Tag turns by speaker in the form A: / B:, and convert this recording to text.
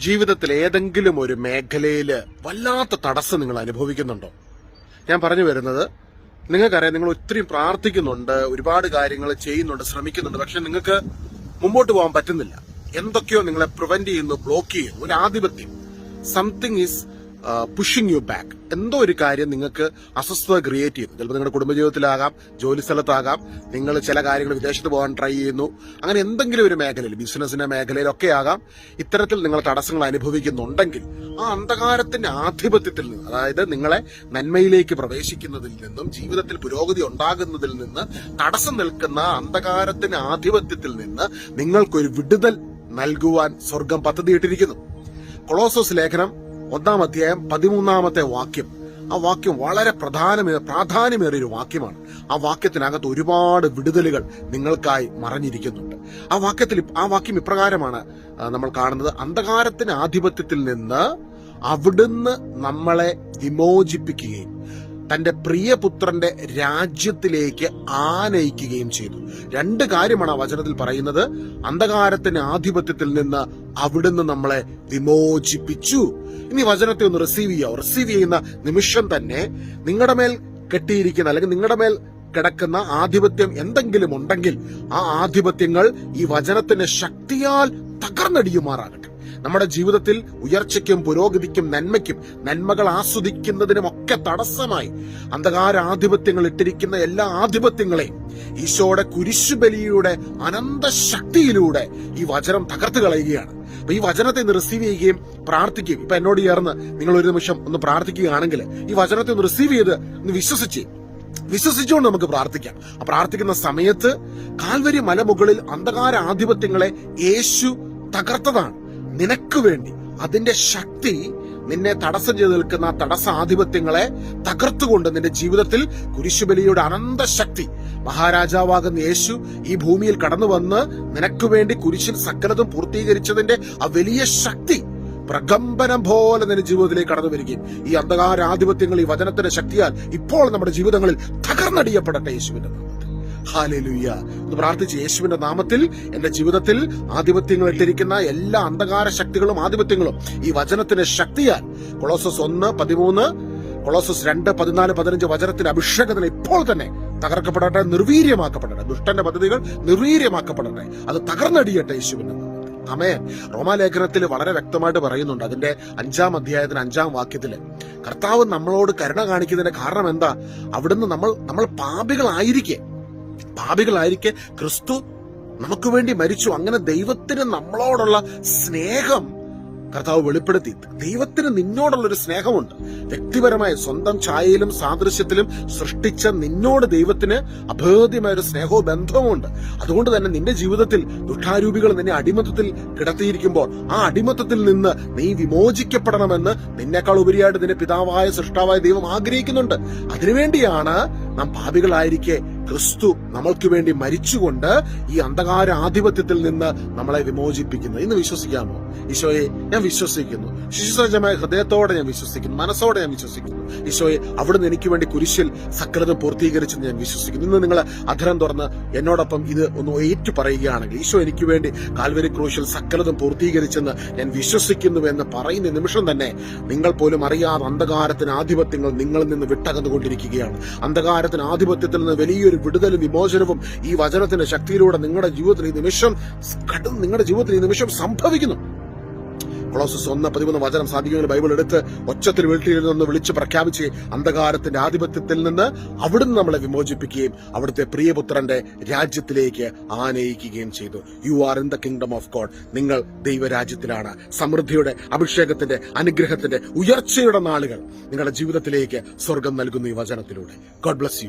A: ജീവിതത്തിൽ ഏതെങ്കിലും ഒരു മേഖലയിൽ വല്ലാത്ത തടസ്സം നിങ്ങൾ അനുഭവിക്കുന്നുണ്ടോ? ഞാൻ പറഞ്ഞു വരുന്നത് നിങ്ങൾക്കറിയാം നിങ്ങൾ ഒത്തിരി പ്രാർത്ഥിക്കുന്നുണ്ട് ഒരുപാട് കാര്യങ്ങൾ ചെയ്യുന്നുണ്ട് ശ്രമിക്കുന്നുണ്ട് പക്ഷെ നിങ്ങൾക്ക് മുമ്പോട്ട് പോകാൻ പറ്റുന്നില്ല. എന്തൊക്കെയോ നിങ്ങളെ പ്രിവെന്റ് ചെയ്യുന്നു ബ്ലോക്ക് ചെയ്യുന്നു. ഒരു ആധിപത്യം. Something is pushing you back എന്തോ ഒരു കാര്യം നിങ്ങൾക്ക് അസ്വസ്ഥത ക്രിയേറ്റ് ചെയ്യുന്നു. ചിലപ്പോൾ നിങ്ങളുടെ കുടുംബജീവിതത്തിലാകാം ജോലി സ്ഥലത്താകാം നിങ്ങൾ ചില കാര്യങ്ങൾ വിദേശത്ത് പോകാൻ ട്രൈ ചെയ്യുന്നു. അങ്ങനെ എന്തെങ്കിലും ഒരു മേഖലയിൽ ബിസിനസിന്റെ മേഖലയിലൊക്കെ ആകാം ഇത്തരത്തിൽ നിങ്ങൾ തടസ്സങ്ങൾ അനുഭവിക്കുന്നുണ്ടെങ്കിൽ ആ അന്ധകാരത്തിന്റെ ആധിപത്യത്തിൽ നിന്ന് അതായത് നിങ്ങളെ നന്മയിലേക്ക് പ്രവേശിക്കുന്നതിൽ നിന്നും ജീവിതത്തിൽ പുരോഗതി ഉണ്ടാകുന്നതിൽ നിന്ന് തടസ്സം നിൽക്കുന്ന അന്ധകാരത്തിന്റെ ആധിപത്യത്തിൽ നിന്ന് നിങ്ങൾക്കൊരു വിടുതൽ നൽകുവാൻ സ്വർഗം പദ്ധതിയിട്ടിരിക്കുന്നു. കൊളോസോസ് ലേഖനം ഒന്നാം അധ്യായം പതിമൂന്നാമത്തെ വാക്യം. ആ വാക്യം വളരെ പ്രധാനമേ പ്രാധാന്യമേറിയ ഒരു വാക്യമാണ്. ആ വാക്യത്തിനകത്ത് ഒരുപാട് വിടുതലുകൾ നിങ്ങൾക്കായി മറഞ്ഞിരിക്കുന്നുണ്ട്. ആ വാക്യത്തിൽ ആ വാക്യം ഇപ്രകാരമാണ് നമ്മൾ കാണുന്നത്. അന്ധകാരത്തിന് ആധിപത്യത്തിൽ നിന്ന് അവിടുന്ന് നമ്മളെ വിമോചിപ്പിക്കുകയും തന്റെ പ്രിയപുത്രന്റെ രാജ്യത്തിലേക്ക് ആനയിക്കുകയും ചെയ്തു. രണ്ട് കാര്യമാണ് ആ വചനത്തിൽ പറയുന്നത്. അന്ധകാരത്തിന്റെ ആധിപത്യത്തിൽ നിന്ന് അവിടുന്ന് നമ്മളെ വിമോചിപ്പിച്ചു. ഇനി വചനത്തെ ഒന്ന് റിസീവ് ചെയ്യാം റിസീവ് ചെയ്യുന്ന നിമിഷം തന്നെ നിങ്ങളുടെ മേൽ കെട്ടിയിരിക്കുന്ന അല്ലെങ്കിൽ നിങ്ങളുടെ മേൽ കിടക്കുന്ന ആധിപത്യം എന്തെങ്കിലും ഉണ്ടെങ്കിൽ ആ ആധിപത്യങ്ങൾ ഈ വചനത്തിന്റെ ശക്തിയാൽ തകർന്നടിയുമാറാകട്ടെ. നമ്മുടെ ജീവിതത്തിൽ ഉയർച്ചയ്ക്കും പുരോഗതിക്കും നന്മയ്ക്കും നന്മകൾ ആസ്വദിക്കുന്നതിനും ഒക്കെ തടസ്സമായി. അന്ധകാരാധിപത്യങ്ങൾ ഇട്ടിരിക്കുന്ന എല്ലാ ആധിപത്യങ്ങളെയും ഈശോയുടെ കുരിശുബലിയുടെ അനന്ത ശക്തിയിലൂടെ ഈ വചനം തകർത്ത് കളയുകയാണ്. അപ്പൊ ഈ വചനത്തെ ഒന്ന് റിസീവ് ചെയ്യുകയും പ്രാർത്ഥിക്കുകയും ഇപ്പൊ എന്നോട് ചേർന്ന് നിങ്ങൾ ഒരു നിമിഷം ഒന്ന് പ്രാർത്ഥിക്കുകയാണെങ്കിൽ ഈ വചനത്തെ ഒന്ന് റിസീവ് ചെയ്ത് ഒന്ന് വിശ്വസിച്ച് വിശ്വസിച്ചുകൊണ്ട് നമുക്ക് പ്രാർത്ഥിക്കാം. ആ പ്രാർത്ഥിക്കുന്ന സമയത്ത് കാൽവരി മലമുകളിൽ അന്ധകാര ആധിപത്യങ്ങളെ യേശു തകർത്തതാണ്. നിനക്ക് വേണ്ടി അതിന്റെ ശക്തി നിന്നെ തടസ്സം ചെയ്ത് നിൽക്കുന്ന തടസ്സ ആധിപത്യങ്ങളെ തകർത്തുകൊണ്ട് നിന്റെ ജീവിതത്തിൽ കുരിശുബലിയുടെ അനന്ത ശക്തി മഹാരാജാവാകുന്ന യേശു ഈ ഭൂമിയിൽ കടന്നു വന്ന് നിനക്ക് വേണ്ടി കുരിശിൽ സകലതും പൂർത്തീകരിച്ചതിന്റെ ആ വലിയ ശക്തി പ്രകമ്പനം പോലെ നിന്റെ ജീവിതത്തിലേക്ക് കടന്നു വരികയും ഈ അന്ധകാരാധിപത്യങ്ങൾ ഈ വചനത്തിന്റെ ശക്തിയാൽ ഇപ്പോൾ നമ്മുടെ ജീവിതങ്ങളിൽ തകർന്നടിയപ്പെടട്ടെ യേശുവിന്റെ ഹാലേലുയ്യ എന്ന് പ്രാർത്ഥിച്ച് യേശുവിന്റെ നാമത്തിൽ എന്റെ ജീവിതത്തിൽ ആധിപത്യങ്ങൾ ഇട്ടിരിക്കുന്ന എല്ലാ അന്ധകാര ശക്തികളും ആധിപത്യങ്ങളും ഈ വചനത്തിന്റെ ശക്തിയാൽ. കൊളോസസ് ഒന്ന് പതിമൂന്ന് കൊളോസസ് രണ്ട് പതിനാല് പതിനഞ്ച് വചനത്തിന്റെ അഭിഷേകത്തിന് ഇപ്പോൾ തന്നെ തകർക്കപ്പെടട്ടെ നിർവീര്യമാക്കപ്പെടട്ടെ. ദുഷ്ടന്റെ പദ്ധതികൾ നിർവീര്യമാക്കപ്പെടട്ടെ. അത് തകർന്നടിയട്ടെ യേശുവിന്റെ നാമത്തിൽ. അമേ റോമാലേഖനത്തിൽ വളരെ വ്യക്തമായിട്ട് പറയുന്നുണ്ട് അതിന്റെ അഞ്ചാം അധ്യായത്തിന് അഞ്ചാം വാക്യത്തിൽ. കർത്താവ് നമ്മളോട് കരുണ കാണിക്കുന്നതിന്റെ കാരണം എന്താ? അവിടുന്ന് നമ്മൾ നമ്മൾ പാപികളായിരിക്കെ. പാപികളായിരിക്കെ ക്രിസ്തു നമുക്ക് വേണ്ടി മരിച്ചു. അങ്ങനെ ദൈവത്തിന് നമ്മളോടുള്ള സ്നേഹം കർത്താവ് വെളിപ്പെടുത്തി. ദൈവത്തിന് നിന്നോടുള്ള ഒരു സ്നേഹമുണ്ട്. വ്യക്തിപരമായ സ്വന്തം ഛായയിലും സാദൃശ്യത്തിലും സൃഷ്ടിച്ച നിന്നോട് ദൈവത്തിന് അഭേദ്യമായ ഒരു സ്നേഹവും ബന്ധവുമുണ്ട്. അതുകൊണ്ട് തന്നെ നിന്റെ ജീവിതത്തിൽ ദുഷ്ടാരൂപികൾ നിന്നെ അടിമത്തത്തിൽ കിടത്തിയിരിക്കുമ്പോൾ ആ അടിമത്തത്തിൽ നിന്ന് നീ വിമോചിക്കപ്പെടണമെന്ന് നിന്നേക്കാൾ ഉപരിയായിട്ട് നിന്റെ പിതാവായ സൃഷ്ടാവായ ദൈവം ആഗ്രഹിക്കുന്നുണ്ട്. അതിനുവേണ്ടിയാണ് നാം പാപികളായിരിക്കെ ക്രിസ്തു നമ്മൾക്ക് വേണ്ടി മരിച്ചുകൊണ്ട് ഈ അന്ധകാര ആധിപത്യത്തിൽ നിന്ന് നമ്മളെ വിമോചിപ്പിക്കുന്നത് ഇന്ന് വിശ്വസിക്കാമോ? ഈശോയെ ഞാൻ വിശ്വസിക്കുന്നു. ശിശുസജ്ജമായ ഹൃദയത്തോടെ ഞാൻ വിശ്വസിക്കുന്നു. മനസ്സോടെ ഞാൻ വിശ്വസിക്കുന്നു. ഈശോയെ അവിടുന്ന് എനിക്ക് വേണ്ടി കുരിശിൽ സക്രത പൂർത്തീകരിച്ചെന്ന് ഞാൻ വിശ്വസിക്കുന്നു. ഇന്ന് നിങ്ങൾ അധരം തുറന്ന് എന്നോടൊപ്പം ഇത് ഒന്ന് ഏറ്റു പറയുകയാണെങ്കിൽ ഈശോ എനിക്ക് വേണ്ടി കാൽവരി ക്രൂശിൽ സക്രതം പൂർത്തീകരിച്ചെന്ന് ഞാൻ വിശ്വസിക്കുന്നു എന്ന് പറയുന്ന നിമിഷം തന്നെ നിങ്ങൾ പോലും അറിയാതെ അന്ധകാരത്തിന് ആധിപത്യങ്ങൾ നിങ്ങളിൽ നിന്ന് വിട്ടകന്നുകൊണ്ടിരിക്കുകയാണ്. അന്ധകാരത്തിന് ആധിപത്യത്തിൽ നിന്ന് വലിയൊരു വിടുതലും വിമോചനവും ഈ വചനത്തിന്റെ ശക്തിയിലൂടെ നിങ്ങളുടെ ജീവിതത്തിൽ ഈ നിമിഷം കടന്ന് നിങ്ങളുടെ ജീവിതത്തിൽ ഈ നിമിഷം സംഭവിക്കുന്നു. കൊളോസസ് ഒന്ന് പതിമൂന്ന് വചനം സാധിക്കുന്ന ബൈബിൾ എടുത്ത് ഒച്ചത്തിൽ നിന്ന് വിളിച്ച് പ്രഖ്യാപിച്ച് അന്ധകാരത്തിന്റെ ആധിപത്യത്തിൽ നിന്ന് അവിടുന്ന് നമ്മളെ വിമോചിപ്പിക്കുകയും അവിടുത്തെ പ്രിയപുത്രന്റെ രാജ്യത്തിലേക്ക് ആനയിക്കുകയും ചെയ്തു. You are in the kingdom of God നിങ്ങൾ ദൈവരാജ്യത്തിലാണ്. സമൃദ്ധിയുടെ അഭിഷേകത്തിന്റെ അനുഗ്രഹത്തിന്റെ ഉയർച്ചയുടെ നാളുകൾ നിങ്ങളുടെ ജീവിതത്തിലേക്ക് സ്വർഗം നൽകുന്നു ഈ വചനത്തിലൂടെ. God bless you